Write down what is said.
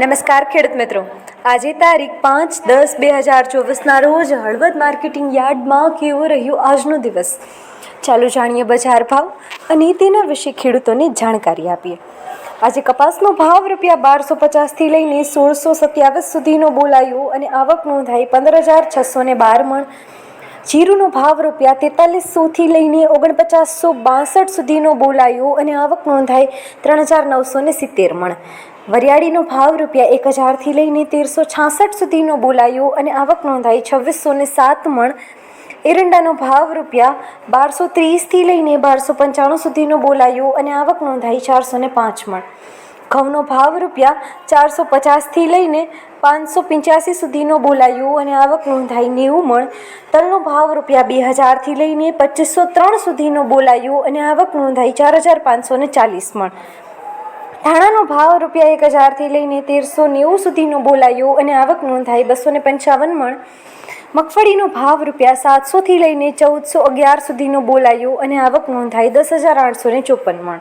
નમસ્કાર ખેડૂત મિત્રો. આજે તારીખ પાંચ દસ બે હજાર ચોવીસના રોજ હળવદ માર્કેટિંગ યાર્ડમાં કેવો રહ્યો આજનો દિવસ? ચાલો જાણીએ બજાર ભાવ અને તેના વિશે ખેડૂતોને જાણકારી આપીએ. આજે કપાસનો ભાવ રૂપિયા બારસો પચાસથી લઈને સોળસો સત્યાવીસ સુધીનો બોલાયો અને આવક નોંધાઈ પંદર હજાર છસો ને બાર મણ. જીરુનો ભાવ રૂપિયા તેતાલીસોથી લઈને ઓગણપચાસસો બાસઠ સુધીનો બોલાયો અને આવક નોંધાઈ ત્રણ હજાર નવસો ને સિત્તેર મણ. વરિયાળીનો ભાવ રૂપિયા એક હજારથી લઈને તેરસો છાસઠ સુધીનો બોલાયો અને આવક નોંધાઈ છવ્વીસો ને સાત મણ. એરંડાનો ભાવ રૂપિયા બારસો ત્રીસથી લઈને બારસો પંચાણું સુધીનો બોલાયો અને આવક નોંધાઈ ચારસો ને પાંચ મણ. ઘઉંનો ભાવ રૂપિયા ચારસો પચાસથી લઈને પાંચસો પંચ્યાસી સુધીનો બોલાયો અને આવક નોંધાઈ નેવું મણ. તલનો ભાવ રૂપિયા બે હજારથી લઈને પચીસો ત્રણ સુધીનો બોલાયો અને આવક નોંધાઈ ચાર હજાર પાંચસો ચાલીસ મણ. ધાણાનો ભાવ રૂપિયા એક હજારથી લઈને તેરસો નેવું સુધીનો બોલાયો અને આવક નોંધાઈ બસો ને પંચાવન મણ. મગફળીનો ભાવ રૂપિયા સાતસોથી લઈને ચૌદસો અગિયાર સુધીનો બોલાયો અને આવક નોંધાઈ દસ હજાર આઠસો ને ચોપન મણ.